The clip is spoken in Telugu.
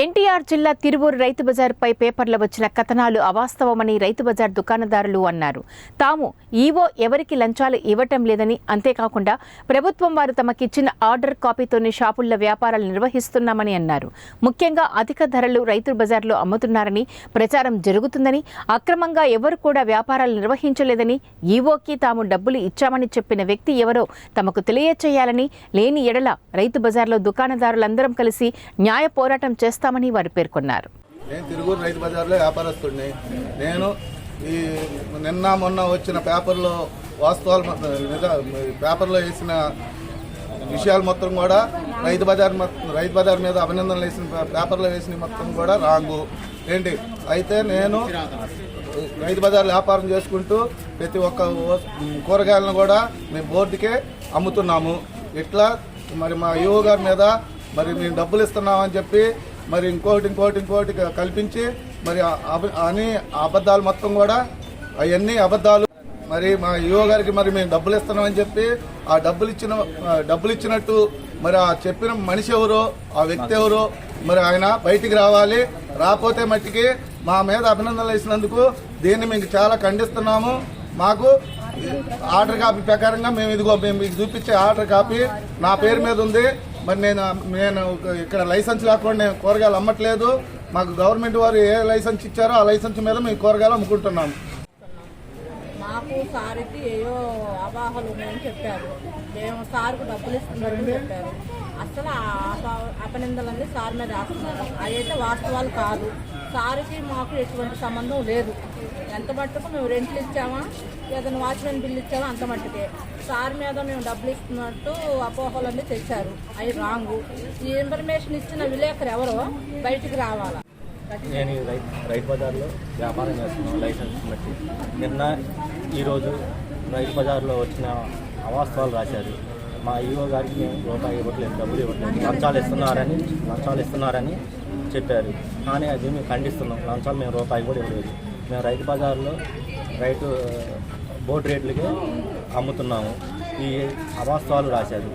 ఎన్టీఆర్ జిల్లా తిరువూరు రైతు బజార్పై పేపర్లో వచ్చిన కథనాలు అవాస్తవమని రైతు బజార్ దుకాణదారులు అన్నారు. తాము ఈవో ఎవరికి లంచాలు ఇవ్వటం లేదని అంతేకాకుండా ప్రభుత్వం వారు తమకిచ్చిన ఆర్డర్ కాపీతోనే షాపుల్లో వ్యాపారాలు నిర్వహిస్తున్నామని అన్నారు. ముఖ్యంగా అధిక ధరలు రైతు బజార్లో అమ్ముతున్నారని ప్రచారం జరుగుతుందని అక్రమంగా ఎవరు కూడా వ్యాపారాలు నిర్వహించలేదని ఈవోకి తాము డబ్బులు ఇచ్చామని చెప్పిన వ్యక్తి ఎవరో తమకు తెలియచేయాలని లేని ఎడల రైతు బజార్లో దుకాణదారులందరం కలిసి న్యాయ పోరాటం చేస్తామని వారు పేర్కొన్నారు. నేను తిరుగురు రైతు బజార్లో వ్యాపారస్తుడిని. నేను ఈ నిన్న మొన్న వచ్చిన పేపర్లో వాస్తవాలు పేపర్లో వేసిన విషయాలు మొత్తం కూడా రైతు బజార్ మొత్తం రైతు బజార్ మీద అభినందనలు వేసిన పేపర్లో వేసిన మొత్తం కూడా రాంగు. ఏంటి? అయితే నేను రైతు బజార్ వ్యాపారం చేసుకుంటూ ప్రతి ఒక్క కూరగాయలను కూడా మేము బోర్డుకే అమ్ముతున్నాము. ఇట్లా మరి మా యువ గారి మీద మరి మేము డబ్బులు ఇస్తున్నామని చెప్పి మరి ఇంకోటి ఇంకోటి ఇంకోటి కల్పించి మరి అని అబద్ధాలు మొత్తం కూడా అవన్నీ అబద్ధాలు. మరి మా యువ గారికి మరి మేము డబ్బులు ఇస్తున్నామని చెప్పి ఆ డబ్బులు ఇచ్చిన డబ్బులు ఇచ్చినట్టు మరి ఆ చెప్పిన మనిషి ఎవరో ఆ వ్యక్తి ఎవరో మరి ఆయన బయటికి రావాలి. రాకపోతే మట్టికి మా మీద అభినందనలు ఇచ్చినందుకు దీన్ని మేము చాలా ఖండిస్తున్నాము. మాకు ఆర్డర్ కాపీ ప్రకారంగా మేము ఇదిగో మేము మీకు చూపించే ఆర్డర్ కాపీ నా పేరు మీద ఉంది. మరి నేను నేను ఇక్కడ లైసెన్స్ లేకుండా నేను కూరగాయలు అమ్మట్లేదు. మాకు గవర్నమెంట్ వారు ఏ లైసెన్స్ ఇచ్చారో ఆ లైసెన్స్ మీద మేము కూరగాయలు అమ్ముకుంటున్నాము మాకు సార్కి ఏయో అవాహాలు ఉన్నాయని చెప్పారు. మేము సార్కు డబ్బులు ఇస్తున్నారని చెప్పారు. అసలు ఆ అపనిందలన్నీ సార్ మీద రాస్తున్నారు. అవి అయితే వాస్తవాలు కాదు. సార్కి మాకు ఎటువంటి సంబంధం లేదు. ఎంత మట్టుకు మేము రెంట్లు ఇచ్చామా ఏదైనా వాచ్మెన్ బిల్లు ఇచ్చామా అంత మట్టుకే. సార్ మీద మేము డబ్బులు ఇస్తున్నట్టు అపోహలన్నీ తెచ్చారు. అవి రాంగు. ఈ ఇన్ఫర్మేషన్ ఇచ్చిన విలేకరు ఎవరో బయటికి రావాలా. నేను రైతు బజార్లో వ్యాపారం చేస్తున్నాను లైసెన్స్ బట్టి. నిన్న ఈరోజు రైతు బజార్లో వచ్చిన అవాస్తవాలు రాశారు. మా ఈఓ గారికి మేము రూపాయి ఇవ్వట్లేదు డబ్బులు ఇవ్వట్లేదు. లంచాలు ఇస్తున్నారని లంచాలు ఇస్తున్నారని చెప్పారు. కానీ అది మేము ఖండిస్తున్నాం. లంచాలు మేము రూపాయి కూడా ఇవ్వలేదు. మేము రైతు బజార్లో రైతు బోర్డు రేట్లకే అమ్ముతున్నాము. ఈ అవాస్తవాలు రాశారు.